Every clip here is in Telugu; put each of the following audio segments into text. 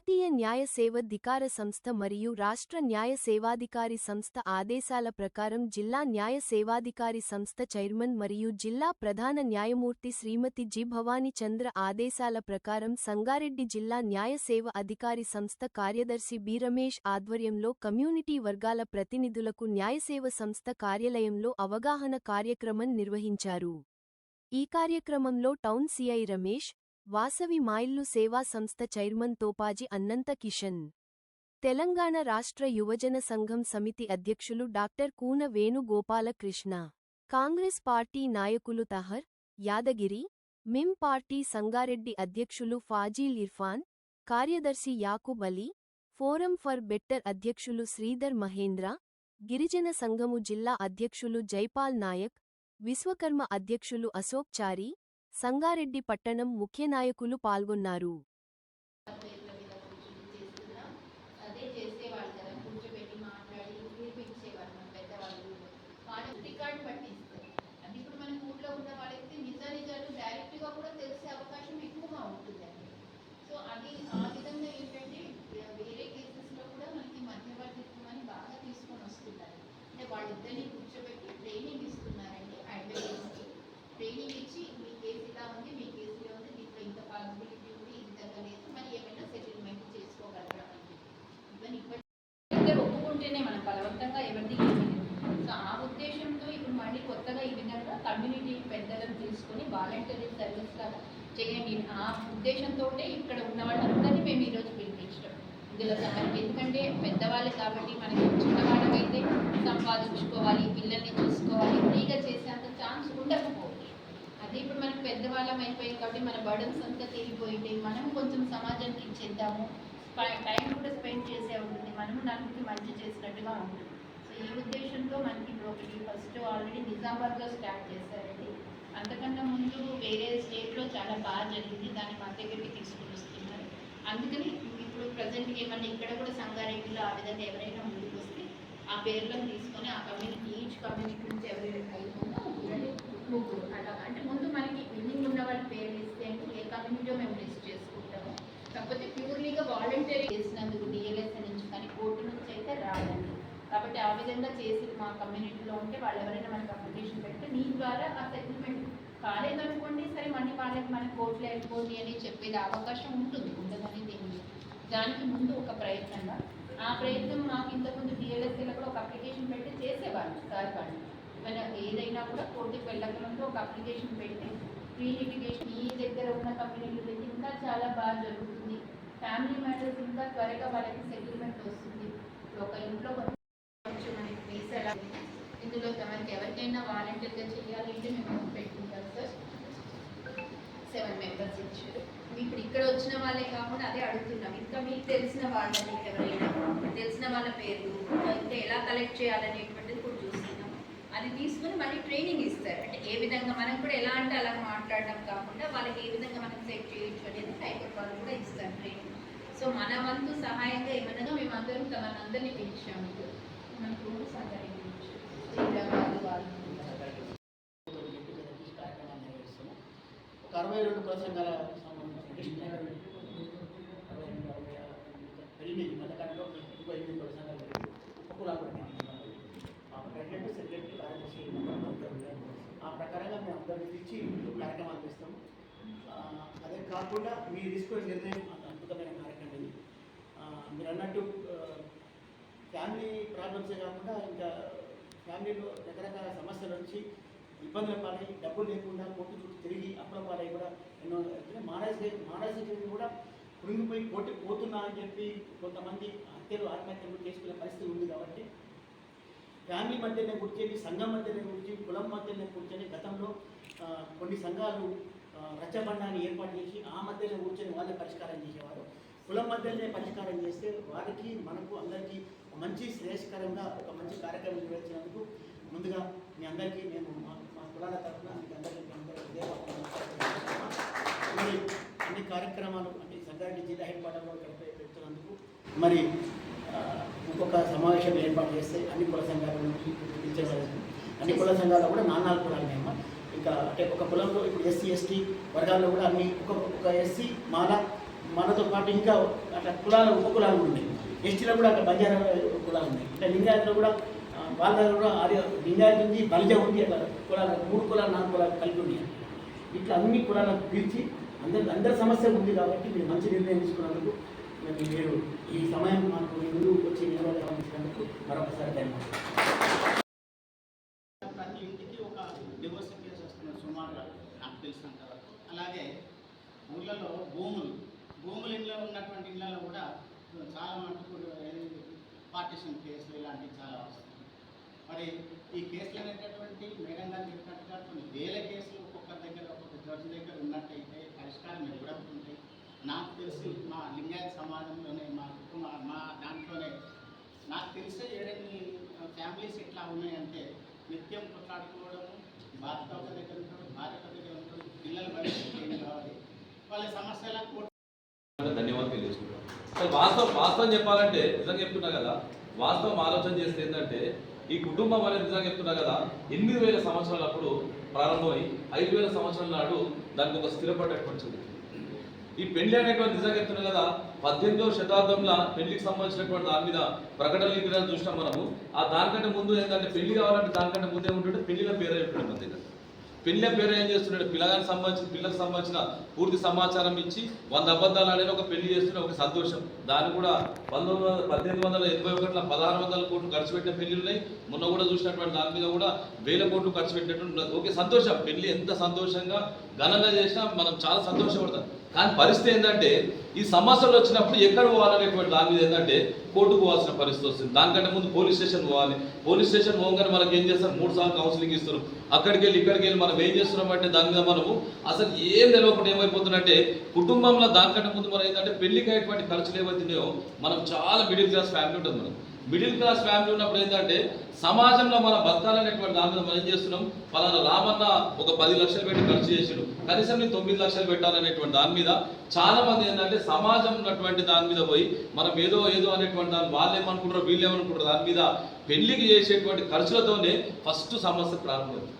జాతీయ న్యాయ సేవాధికార సంస్థ మరియు రాష్ట్ర న్యాయ సేవాధికారి సంస్థ ఆదేశాల ప్రకారం జిల్లా న్యాయ సేవాధికారి సంస్థ చైర్మన్ మరియు జిల్లా ప్రధాన న్యాయమూర్తి శ్రీమతి జి భవానీ చంద్ర ఆదేశాల ప్రకారం సంగారెడ్డి జిల్లా న్యాయ సేవ అధికారి సంస్థ కార్యదర్శి బి రమేష్ ఆధ్వర్యంలో కమ్యూనిటీ వర్గాల ప్రతినిధులకు న్యాయసేవ సంస్థ కార్యాలయంలో అవగాహన కార్యక్రమం నిర్వహించారు. ఈ కార్యక్రమంలో టౌన్ సిఐ రమేష్ వాసవి మాయిల్లు సేవా సంస్థ చైర్మన్ తోపాజి అన్నంత కిషన్. తెలంగాణ రాష్ట్ర యువజన సంఘం సమితి అధ్యక్షులు డాక్టర్ కూన వేణుగోపాలకృష్ణ కాంగ్రెస్ పార్టీ నాయకులు తహర్ యాదగిరి మిమ్ పార్టీ సంగారెడ్డి అధ్యక్షులు ఫాజీల్ ఇర్ఫాన్ కార్యదర్శి Yakub Ali forum for better అధ్యక్షులు శ్రీధర్ మహేంద్ర గిరిజన సంఘము జిల్లా అధ్యక్షులు జైపాల్ నాయక్ విశ్వకర్మ అధ్యక్షులు అశోక్ చారి సంగారెడ్డి పట్టణం ముఖ్య నాయకులు పాల్గొన్నారు పేర్ల మీద కూర్చుని చేస్తున్నాం అదే చేసేవాళ్ళు కదా కూర్చోబెట్టి మాట్లాడి వినిపించేవాళ్ళు మన పెద్దవాళ్ళు వాళ్ళు రికార్డు పట్టిస్తారు అది ఇప్పుడు మన ఊళ్ళో ఉన్న వాళ్ళకి నిజ నిజాలు డైరెక్ట్గా కూడా తెలిసే అవకాశం ఎక్కువగా ఉంటుందండి సో అది ఆ విధంగా ఏంటంటే వేరే కేసెస్లో కూడా మనకి మధ్యవర్తిత్వం అని బాగా తీసుకొని వస్తున్నారు అంటే వాళ్ళిద్దరిని కూర్చోబెట్టి ట్రైనింగ్ ఇస్తున్నారండి అడ్వకేట్స్కి ట్రైనింగ్ ఇచ్చి మీ కేసు ఇలా ఉంది మీ కేసు ఇలా ఉంది దీంట్లో ఇంత పాసిబిలిటీ ఉంది ఇంత లేదు మరి ఏమైనా సెటిల్మెంట్ చేసుకోగలరా అని ఇవన్నీ ఇప్పటి ఇద్దరు ఒప్పుకుంటేనే మనం బలవంతంగా ఎవరిది ఏమీ లేదు. సో ఆ ఉద్దేశంతో ఇప్పుడు మళ్ళీ కొత్తగా ఈ విధంగా కమ్యూనిటీ పెద్దలను తీసుకొని వాలంటరీ సర్వీస్ లాగా చేయండి. ఆ ఉద్దేశంతో ఇక్కడ ఉన్న వాళ్ళందరినీ మేము ఈరోజు పిలిపించడం. ఇందులో ఎందుకంటే పెద్దవాళ్ళు కాబట్టి మనకి చిన్నవాళ్ళకైతే సంపాదించుకోవాలి పిల్లల్ని చూసుకోవాలి ఫ్రీగా చేసేంత ఛాన్స్ ఉండకపోవచ్చు. అదే ఇప్పుడు మనకి పెద్దవాళ్ళం అయిపోయింది కాబట్టి మన బర్డన్స్ అంతా తిరిగిపోయింది మనం కొంచెం సమాజానికి ఇచ్చేద్దాము. టైం కూడా స్పెండ్ చేసే ఉంటుంది. మనము నలుగురికి మంచి చేసినట్టుగా ఉంటుంది. సో ఈ ఉద్దేశంతో మనకి ఇప్పుడు ఒకటి ఫస్ట్ ఆల్రెడీ నిజామాబాద్లో స్టార్ట్ చేశారండి. అంతకన్నా ముందు వేరే స్టేట్లో చాలా బాగా జరిగింది. దాన్ని మా దగ్గరికి తీసుకుని వస్తున్నారు. అందుకని ఇప్పుడు ప్రజెంట్గా ఏమన్నా ఇక్కడ కూడా సంగారెడ్డిలో ఆ విధంగా ఎవరైనా ముందుకు వస్తే ఆ పేర్లను తీసుకొని ఆ కమ్యూనిటీ ఈచ్ కమ్యూనిటీ నుంచి ఎవరైనా అయిపోయినా ముగ్గురు అలా. అంటే ముందు మనకి బిల్డింగ్ ఉన్న వాళ్ళ పేర్లు ఇస్తే అంటే ఏ కమ్యూనిటీలో మేము లిస్ట్ చేసుకుంటాము. కాకపోతే ప్యూర్లీగా వాలంటీర్ చేసినందుకు డిఎల్ఎస్ నుంచి కానీ కోర్టు నుంచి అయితే రాదండి కాబట్టి ఆ విధంగా చేసి మా కమ్యూనిటీలో ఉంటే వాళ్ళు ఎవరైనా మనకు అప్లికేషన్ పెడితే మీ ద్వారా ఆ సెటిల్మెంట్ కాలేదనుకోండి సరే మళ్ళీ వాళ్ళకి మనకి కోర్టులో వెళ్ళిపోండి అని చెప్పేది అవకాశం ఉంటుంది ఉండదని దీన్ని దానికి ముందు ఒక ప్రయత్నంగా. ఆ ప్రయత్నం మాకు ఇంతకుముందు డిఎల్ఎస్సీలో కూడా ఒక అప్లికేషన్ పెట్టి చేసేవాళ్ళు సార్ వాళ్ళు. మన ఏదైనా కూడా కోర్టుకి వెళ్ళకముందు ఒక అప్లికేషన్ పెట్టి ప్రీ లిటిగేషన్ ఈ దగ్గర ఉన్న కమ్యూనిటీ ఇంకా చాలా బాగా జరుగుతుంది. ఫ్యామిలీ మ్యాటర్స్ ఇంకా త్వరగా వాళ్ళకి సెటిల్మెంట్ వస్తుంది. ఒక ఇంట్లో కొంచెం మనకి ఫీజు ఎలా ఉంది? ఇందులో మనకి ఎవరికైనా వాలంటీర్గా చేయాలి అంటే మేము పెట్టుకుంటాం సార్. సెవెన్ మెంబర్స్ ఇచ్చారు. ఇప్పుడు ఇక్కడ వచ్చిన వాళ్ళే కాకుండా అదే అడుగుతున్నాం. ఇంకా మీకు తెలిసిన వాళ్ళని ఎవరైనా తెలిసిన వాళ్ళ పేర్లు ఇంకా ఎలా కలెక్ట్ చేయాలనేటువంటిది కూడా చూస్తున్నాం. అది తీసుకుని మళ్ళీ ట్రైనింగ్ ఇస్తారు. అంటే ఏ విధంగా మనం కూడా ఎలా అంటే అలా మాట్లాడడం కాకుండా వాళ్ళకి ఏ విధంగా మనం సెట్ చేయొచ్చు అనేది హైకోర్టు వాళ్ళు కూడా ఇస్తారు ట్రైనింగ్ సో మన వంతు సహాయంగా ఏమనగా మేమందరం మనందరినీ పిలిచాము. మనకు సహాయం నుంచి హైదరాబాద్ వాళ్ళు కార్యక్రమాన్ని నిర్వహిస్తున్నాం ఒక అరవై రెండు ప్రసంగాల రెండు పెరిగింది మధ్యకాలంలో ఇంకో ఎనిమిది ప్రసంగాలు ఆ ప్రెసిడెంట్ సెక్రటరీ కార్యదర్శి ఆ ప్రకారంగా మేము అందరినీ ఇచ్చి కార్యక్రమాలు చేస్తాము అదే కాకుండా మీరు తీసుకునే నిర్ణయం అంత అద్భుతమైన కార్యక్రమం ఇది. మీరు అన్నట్టు ఫ్యామిలీ ప్రాబ్లమ్సే కాకుండా ఇంకా ఫ్యామిలీలో రకరకాల సమస్యల నుంచి ఇబ్బందుల పాలై డబ్బులు లేకుండా కోర్టు చుట్టూ తిరిగి అప్పుల పాలై కూడా ఎన్నో మానసిక మానసిక కూడా కృంగిపోయి కోర్టు పోతున్నా అని చెప్పి కొంతమంది హత్యలు ఆత్మహత్యలు చేసుకునే పరిస్థితి ఉంది కాబట్టి ఫ్యామిలీ మధ్యనే కూర్చొని సంఘం మధ్యనే కూర్చొని కులం మధ్యనే కూర్చొని గతంలో కొన్ని సంఘాలు రచ్చబండాన్ని ఏర్పాటు చేసి ఆ మధ్యనే కూర్చొని వాళ్ళే పరిష్కారం చేసేవారు. కులం మధ్యనే పరిష్కారం చేస్తే వారికి మనకు అందరికీ మంచి శ్రేయస్కరంగా ఒక మంచి కార్యక్రమం నిర్వహించినందుకు ముందుగా మీ అందరికీ మేము మా మా కులాల తరఫున మీకు అందరికీ మరి అన్ని కార్యక్రమాలు అంటే సంగారెడ్డి జిల్లా హెడ్ క్వార్టర్లో ఇక్కడ పెడుతున్నందుకు మరి ఇంకొక సమావేశం ఏర్పాటు చేస్తే అన్ని కుల సంఘాల నుంచి పిలిచేవారు. అన్ని కుల సంఘాలు కూడా నాలుగు కులాలు అమ్మ ఇంకా అంటే ఒక కులంలో ఇప్పుడు ఎస్సీ ఎస్టీ వర్గాల్లో కూడా అన్ని ఒక ఒక ఎస్సీ మాల మనతో పాటు ఇంకా అట్లా కులాలు ఉప కులాలు ఉన్నాయి. ఎస్టీలో కూడా అక్కడ బంజారా కులాలు ఉన్నాయి ఇట్లా లింగాయత్లో కూడా వాళ్ళ దగ్గర కూడా ఆర్య లింగాయత్ ఉంది బలిజ ఉంది అట్లా కులాలు మూడు కులాలు నాలుగు కులాలు కలిపి ఉన్నాయి. ఇట్లా అన్ని కులాలను పిలిచి అందరి అందరి సమస్య ఉంది కాబట్టి మీరు మంచి నిర్ణయం తీసుకున్నందుకు మీరు ఈ సమయం మాకు ముందు వచ్చి నిలబడినందుకు మరొకసారి ధన్యవాదాలు ప్రతి ఇంటికి ఒక డివోర్స్ కేసు వస్తున్నది సుమారుగా నాకు తెలిసినంత వరకు అలాగే ఊళ్ళలో భూములు భూముల ఇంట్లో ఉన్నటువంటి ఇళ్ళలో కూడా చాలా మటుకు పార్టీషన్ కేసులు ఇలాంటివి చాలా వస్తున్నాయి మరి ఈ కేసులు అనేటటువంటి మేడం గారు చెప్పినట్టుగా కొన్ని వేల కేసులు ఒక్కొక్కరి దగ్గర ఒక్కొక్క జడ్జి దగ్గర ఉన్నట్టయితే పరిష్కారం ఎప్పుడవుతుంటాయి నాకు తెలిసి మా లింగాయత సమాజంలోనే మా కుటుంబ మా దాంట్లోనే నాకు తెలిసే ఏడెనిమిది ఫ్యామిలీస్ ఎట్లా ఉన్నాయంటే నిత్యం కొట్లాడుకోవడము భర్త ఒక దగ్గర ఉంటాడు భార్య ఒక దగ్గర ఉంటాడు పిల్లల పరిస్థితి ఏం కావాలి వాళ్ళ సమస్యల ధన్యవాదాలు. అసలు వాస్తవం వాస్తవం చెప్పాలంటే నిజంగా చెప్తున్నా కదా వాస్తవం ఆలోచన చేస్తే ఏంటంటే ఈ కుటుంబం అనేది నిజంగా చెప్తున్నా కదా ఎనిమిది వేల సంవత్సరాల అప్పుడు ప్రారంభమై ఐదు వేల సంవత్సరాల నాడు దానికి ఒక స్థిరపడేటువంటి ఈ పెళ్ళి అనేటువంటి నిజంగా చెప్తున్నా కదా పద్దెనిమిదవ శతాబ్దంలో పెళ్ళికి సంబంధించినటువంటి దాని మీద ప్రకటనలు లిఖితాలు చూసినాం మనము. ఆ దానికంటే ముందు ఏంటంటే పెళ్ళి కావాలంటే దానికంటే ముందు ఏముంటుంటే పెళ్ళిలో పేరు ఉంటుంది మన దగ్గర పెళ్ళి పేరు ఏం చేస్తున్నాడు? పిల్లగానికి సంబంధించిన పిల్లలకు సంబంధించిన పూర్తి సమాచారం ఇచ్చి వంద అబద్ధాలు అనేది ఒక పెళ్ళి చేస్తున్న ఒక సంతోషం. దాన్ని కూడా పంతొమ్మిది వందల పద్దెనిమిది వందల ఎనభై ఒకటిలో పదహారు వందల కోట్లు ఖర్చు పెట్టిన పెళ్ళి ఉన్నాయి. మొన్న కూడా చూసినటువంటి దాని మీద కూడా వేల కోట్లు ఖర్చు పెట్టినట్టు ఓకే సంతోషం. పెళ్ళి ఎంత సంతోషంగా ఘనంగా చేసినా మనం చాలా సంతోషపడతాం. కానీ పరిస్థితి ఏంటంటే ఈ సమస్యలు వచ్చినప్పుడు ఎక్కడ పోవాలనేటువంటి దాని మీద ఏంటంటే కోర్టుకు పోవాల్సిన పరిస్థితి వస్తుంది. దానికంటే ముందు పోలీస్ స్టేషన్ పోవాలి. పోలీస్ స్టేషన్ పోగానే మనకి ఏం చేస్తారు? మూడు సార్లు కౌన్సిలింగ్ ఇస్తారు. అక్కడికి వెళ్ళి ఇక్కడికి వెళ్ళి మనం ఏం చేస్తున్నాం అంటే దాని మీద మనము అసలు ఏం తెలియకుండా ఏమైపోతుందంటే కుటుంబంలో దానికంటే ముందు మనం ఏంటంటే పెళ్ళికి అయ్యేటువంటి ఖర్చులు ఏవైతున్నాయో మనం చాలా మిడిల్ క్లాస్ ఫ్యామిలీ ఉంటుంది మనం. మిడిల్ క్లాస్ ఫ్యామిలీ ఉన్నప్పుడు ఏంటంటే సమాజంలో మన బతకాలనేటువంటి దాని మీద మనం ఏం చేస్తున్నాం? పలానా రామన్న ఒక పది లక్షలు పెట్టి ఖర్చు చేసాడు. కనీసం నేను తొమ్మిది లక్షలు పెట్టాలనేటువంటి దాని మీద చాలా మంది ఏంటంటే సమాజం ఉన్నటువంటి దాని మీద పోయి మనం ఏదో ఏదో అనేటువంటి దాన్ని వాళ్ళు ఏమనుకుంటారో వీళ్ళు ఏమనుకుంటారో దాని మీద పెళ్ళికి చేసేటువంటి ఖర్చులతోనే ఫస్ట్ సమస్య ప్రారంభమైంది.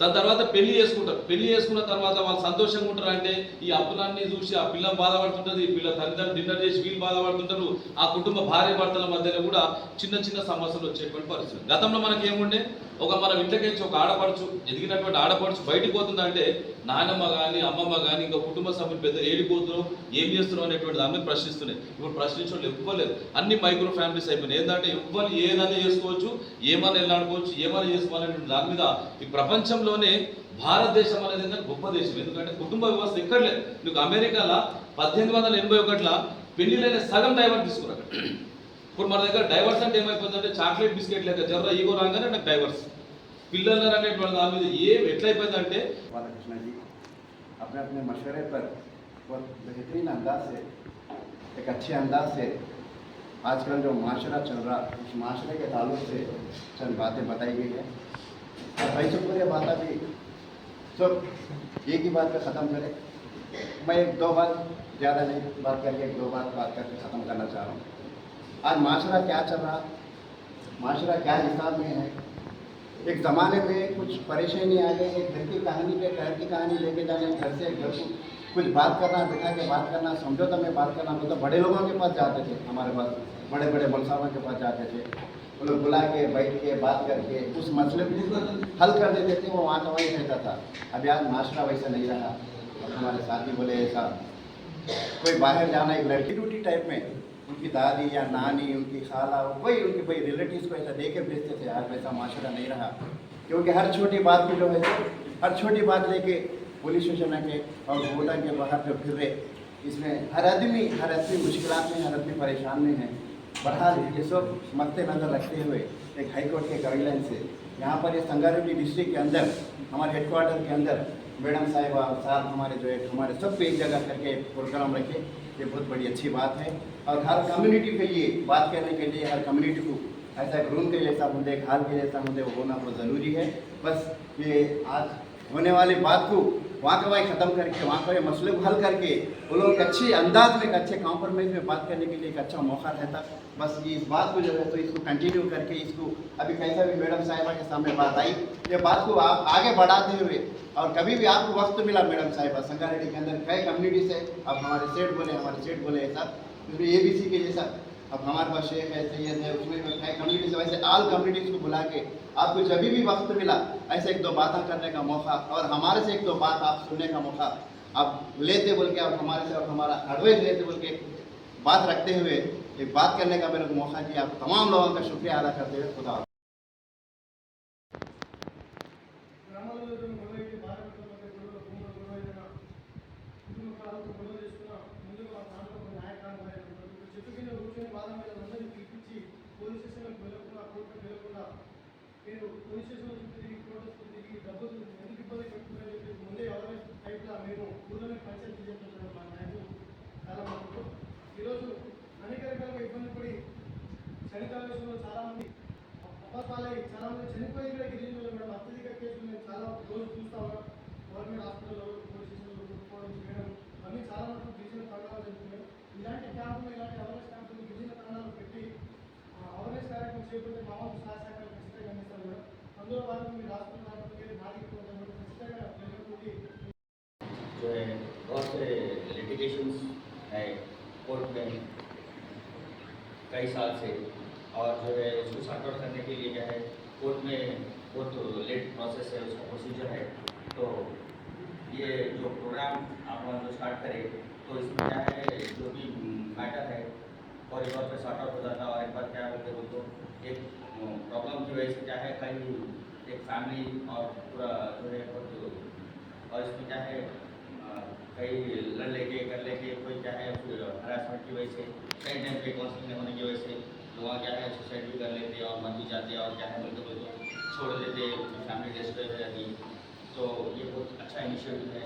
దాని తర్వాత పెళ్ళి చేసుకుంటారు. పెళ్ళి చేసుకున్న తర్వాత వాళ్ళు సంతోషంగా ఉంటారు అంటే ఈ అప్పులన్నీ చూసి ఆ పిల్ల బాధపడుతుంటది ఈ పిల్ల తల్లిదండ్రులు డిన్నర్ చేసి వీళ్ళు బాధపడుతుంటారు ఆ కుటుంబ భార్య భర్తల మధ్యలో కూడా చిన్న చిన్న సమస్యలు వచ్చేటువంటి పరిస్థితి గతంలో మనకి ఏముండే ఒక మనం ఇంటికి ఒక ఆడపడుచు ఎదిగినటువంటి ఆడపడుచు బయటికి పోతుందంటే నానమ్మ కానీ అమ్మమ్మ కానీ ఇంకా కుటుంబ సభ్యులు పెద్ద ఏడిపోతున్నారు ఏం చేస్తున్నారు అనేటువంటిది అన్ని ప్రశ్నిస్తున్నాయి. ఇప్పుడు ప్రశ్నించడం ఇవ్వలేదు అన్ని మైక్రో ఫ్యామిలీస్ అయిపోయినాయి. ఏంటంటే ఇవ్వాలి ఏదైనా చేసుకోవచ్చు ఏమైనా వెళ్ళాడుకోవచ్చు ఏమైనా చేసుకోవాలనే దాని మీద ఈ ప్రపంచంలోనే భారతదేశం అనేది ఏంటంటే గొప్ప దేశం. ఎందుకంటే కుటుంబ వ్యవస్థ ఎక్కడ లేదు. నీకు అమెరికాలో పద్దెనిమిది వందల ఎనభై ఒకటిలో పెళ్ళిలైన సగం డైవర్స్ తీసుకున్నారు ఇప్పుడు మన దగ్గర డైవర్స్ అంటే ఏమైపోతుందంటే చాక్లెట్ బిస్కెట్ లేక జర్ర ఈగో రాగానే నాకు డైవర్స్. పిల్లలు అనేటువంటి దాని మీద ఏం ఎట్లయిపోయిందంటే बालाकृष्ण जी अपने अपने मशवरे पर बहुत बेहतरीन अंदाज से एक अच्छे अंदाज से आजकल जो माशरा चल रहा उस माशरे के ताल्लुक से चंद बातें बताई गई है और भाई से पूरे बात भी सब एक ही बात पे ख़त्म करें मैं एक दो बात ज़्यादा नहीं बात करके एक दो बात बात करके ख़त्म करना चाह रहा हूँ आज माशरा क्या चल रहा माशरा क्या हिसाब में है एक ज़माने में कुछ परेशानी आ गई घर की कहानी पे घर की कहानी लेके जाने, घर से घर को कुछ बात करना, बिठा के बात करना समझौता में बात करना मतलब बड़े लोगों के पास जाते थे, हमारे पास बड़े बड़े मुलसाबों के पास जाते थे। वो लोग बुला के, बैठ के, बात करके, उस मसले को हल कर देते थे, वो वहाँ का वहीं रहता था। अभी आज माशरा वैसा नहीं रहा। हमारे साथी बोले, ऐसा, कोई बाहर जाना एक लड़की ड्यूटी टाइप में उनकी दादी या नानी, उनकी खाला, वही उनके भाई रिलेटिव्स को ऐसा दे के भेजते थे, आज वैसा माशरा नहीं रहा। क्योंकि हर छोटी बात पे जो है हर छोटी बात लेके पुलिस स्टेशन आके और कोटा के बाहर जो फिर रहे, इसमें हर आदमी हर आदमी मुश्किल में, हर आदमी परेशान में है। बहरहाल, ये सब मद्देनजर रखते हुए एक हाईकोर्ट के गाइडलाइन से, यहाँ पर ये संगारेड्डी डिस्ट्रिक्ट के अंदर, हमारे हेडक्वार्टर के अंदर, मैडम साहिबा, साहब हमारे जो है, हमारे सब पे एक जगह करके प्रोग्राम रखे ये बहुत बड़ी अच्छी बात है। और हर कम्युनिटी के लिए बात करने के लिए हर कम्युनिटी को ऐसा एक रूम के जैसा मुद्दे एक हाल के जैसा मुद्दे होना बहुत ज़रूरी है। बस ये आज होने वाली बात को वाकवाई ख़त्म करके वहाँ वाकवाई मसले को हल करके, वो लोग एक अच्छी अंदाज में, एक अच्छे कॉम्प्रोमाइज़ में बात करने के लिए एक अच्छा मौका रहता। बस ये इस बात को जो है तो इसको कंटिन्यू करके, इसको अभी कैसा भी मैडम साहिबा के सामने बात आई, ये बात को आप आगे बढ़ाते हुए, और कभी भी आपको वक्त मिला मैडम साहिबा, संगारेड्डी के अंदर कई कम्युनिटी से, अब हमारे सेठ बोले, हमारे सेठ बोले ऐसा ए बी सी के जैसा अब हमारे पास शेख है, सैयद है, उसमें कई कम्युनिटी से वैसे ऑल कम्युनिटीज़ को बुला के आपको जब भी वक्त मिला, ऐसे एक दो बातें करने का मौका और हमारे से एक दो बात आप सुनने का मौका आप लेते बोल के, आप हमारे से और हमारा एडवाइस लेते बोल के बात रखते हुए एक बात करने का मेरे को मौका दिया। आप तमाम लोगों का शुक्रिया अदा करते हुए खुदा చనికాలంలో చాలా మంది అపస్వాలై చాలా మంది చనిపోయి కూడా గిరిజనులు మేడం అత్యధిక కేసులు మేము చాలా రోజు చూస్తా ఉన్నాం గవర్నమెంట్ హాస్పిటల్లో పోలీస్ స్టేషన్లో కొట్టుకోవడం చేయడం అన్నీ చాలా మటుకు గిరిజన తండాలు జరుగుతున్నాయి ఇలాంటి క్యాంపులు ఇలాంటి అవేర్నెస్ క్యాంపులు గిరిజన తండాలు పెట్టి అవేర్నెస్ కార్యక్రమం చేపడితే మా వంతు సహాయ సహకారం ఖచ్చితంగా అందిస్తాం మేడం అందులో భాగంగా మీరు హాస్పిటల్ రాకపోతే మాదిరి ఖచ్చితంగా వెళ్ళకపోతే जो है बहुत से लिटिगेशंस है कोर्ट में कई साल से और जो है, उसको सॉर्ट आउट करने के लिए क्या है, कोर्ट में बहुत लेट प्रोसेस है, उसका प्रोसीजर है। तो ये जो प्रोग्राम आप लोग जो स्टार्ट करें तो इसमें क्या है, जो भी मैटर है, और एक बार पे शॉर्ट आउट हो जाता है, और एक बार क्या बोलते हो तो एक प्रॉब्लम की वजह से क्या है, कहीं एक फैमिली और पूरा जो है और इसमें क्या है कई लड़ लेके, कर लेके, कोई क्या है हरासमेंट की वजह से कई टाइम पे काउंसलिंग होने की वजह से लोग क्या है सुसाइड भी कर लेते हैं और मर भी जाते हैं और क्या है बोलते बोलते छोड़ देते हैं उनकी फैमिली डिस्ट्रॉय हो जाती। है तो ये बहुत अच्छा इनिशिएटिव है।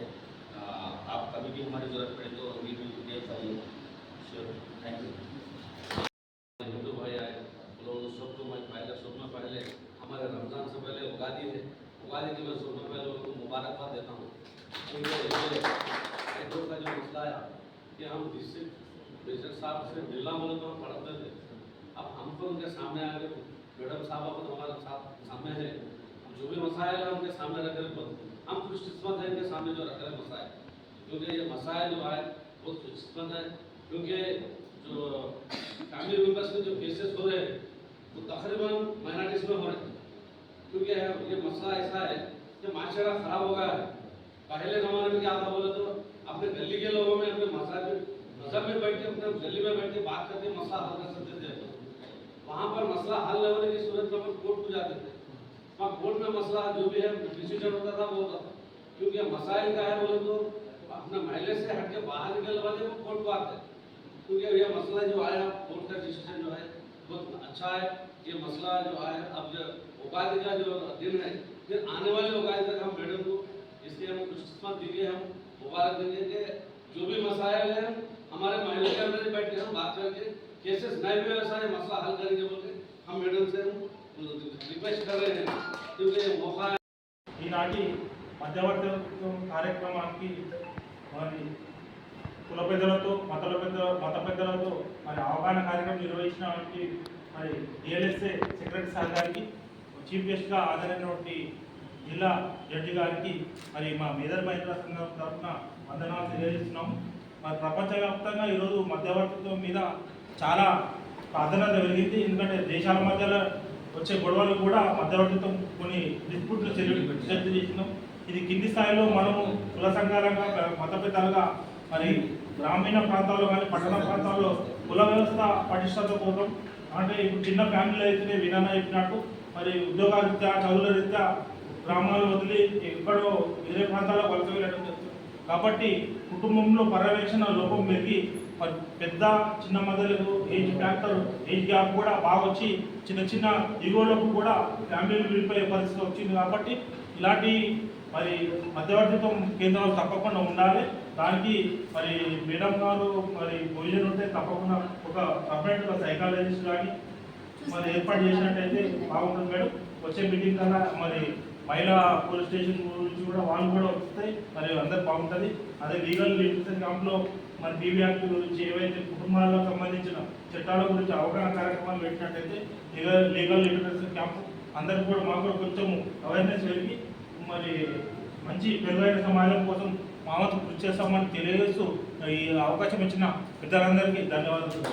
आप कभी भी हमारी ज़रूरत पड़े तो we will there for sure thank you Hindu भाई आए लोग सबको मैं पहले सबसे पहले, हमारे रमज़ान से पहले उगादी है। उगादी की मैं सबसे पहले उनको मुबारकबाद देता हूँ। का जो मसला है कि हम प्रेसिडेंट साहब से बोले तो पढ़ते थे अब हमको उनके सामने आके मैडम साहब अब तो हमारे साथ सामने है जो भी मसाइल है उनके सामने रख रहे हम खुशकिस्मत है इनके सामने जो रख रहे मसाइल क्योंकि ये मसाइल जो है बहुत खुशकिस्मत है। क्योंकि जो फैमिली मेंबर्स में जो केसेस हो रहे हैं, वो तकरीबन माइनॉरिटीज में हो रहे हैं। क्योंकि ये मसला ऐसा है कि माशरा खराब हो गया है। पहले ज़माने में क्या था बोले तो अपने गली के लोगों में अपने मसाजिद मज़हब में बैठ के, अपने गली में बैठ के बात करके मसला हल कर सकते वहाँ पर मसला हल होने की सूरत में अपन कोर्ट को जाते थे। वहाँ कोर्ट में मसला जो भी है डिसीज़न होता था, वो होता था। क्योंकि मसाइल का है बोले तो अपने महले से हट के बाहर निकल वाले वो कोर्ट को आते हैं। क्योंकि ये मसला जो आया, कोर्ट का डिसीज़न जो है, बहुत अच्छा है। ये मसला जो आया, अब जो उपाधि का जो दिन है फिर आने वाले उपाधि तक हम मैडम को इसलिए हम खुशकिस्मत दीजिए, हम मुबारक देंगे कि जो भी मसाइल है, हमारे महल्ले के अंदर बैठ के हम बात करके केसेस नए भी ऐसा है मसला हल करेंगे बोल के हम मैडम से रिक्वेस्ट कर रहे हैं क्योंकि ये मौका है ఈనాటి మధ్యవర్తిత్వం కార్యక్రమానికి మరి కుల పెద్దలతో మతల పెద్ద మత పెద్దలతో మరి అవగాహన కార్యక్రమం నిర్వహించినటువంటి మరి డిఎల్ఎస్ఏ సెక్రటరీ సార్ గారికి చీఫ్ గెస్ట్గా హాజరైనటువంటి జిల్లా జడ్జి గారికి మరి మా మేదర్ మహిళా సంఘం తరఫున వందనాలు తెలియజేస్తున్నాం మరి ప్రపంచవ్యాప్తంగా ఈరోజు మధ్యవర్తిత్వం మీద చాలా ప్రాధాన్యత పెరిగింది ఎందుకంటే దేశాల మధ్యలో వచ్చే గొడవలు కూడా మధ్యవర్తిత్వం కొన్ని డిస్ప్యూట్లు సెటిల్ చేసినాం. ఇది కింది స్థాయిలో మనము కుల సంఘాలుగా మత పెద్దలుగా మరి గ్రామీణ ప్రాంతాల్లో కానీ పట్టణ ప్రాంతాల్లో కుల వ్యవస్థ పటిష్టత కోసం అంటే ఇప్పుడు చిన్న ఫ్యామిలీ అయితే వినాన చెప్పినట్టు మరి ఉద్యోగరీత్యా చదువుల రీత్యా గ్రామాలు వదిలి ఎక్కడో వేరే ప్రాంతాల్లో వలస వెళ్ళడం జరుగుతుంది. కాబట్టి కుటుంబంలో పర్యవేక్షణ లోపం పెరిగి మరి పెద్ద చిన్న మొదలకు ఏజ్ ఫ్యాక్టర్ ఏజ్ గ్యాప్ కూడా బాగా వచ్చి చిన్న చిన్న ఈగోలకు కూడా ఫ్యామిలీలు విడిపోయే పరిస్థితి వచ్చింది కాబట్టి ఇలాంటి మరి మధ్యవర్తిత్వం కేంద్రాలు తప్పకుండా ఉండాలి. దానికి మరి మేడం గారు మరి భోజనం ఉంటే తప్పకుండా ఒక సపరేట్గా సైకాలజిస్ట్ కానీ మరి ఏర్పాటు చేసినట్టయితే బాగుంటుంది మేడం. వచ్చే మీటింగ్ కన్నా మరి మహిళా పోలీస్ స్టేషన్ గురించి కూడా వాళ్ళు కూడా వస్తాయి. మరి అందరు బాగుంటుంది. అదే లీగల్ లిటరసీ క్యాంప్లో మన బీబీ యాక్ట్ గురించి ఏవైతే కుటుంబాలకు సంబంధించిన చట్టాల గురించి అవగాహన కార్యక్రమాలు పెట్టినట్టయితే లీగల్ లీగల్ లిటరసీ క్యాంప్ అందరికి కూడా మాకు కూడా కొంచెం అవేర్నెస్ పెరిగి మరి మంచి మెరుగైన సమాజం కోసం మా కృషి చేస్తామని తెలియజేస్తూ ఈ అవకాశం ఇచ్చిన పెద్దలందరికీ ధన్యవాదాలు.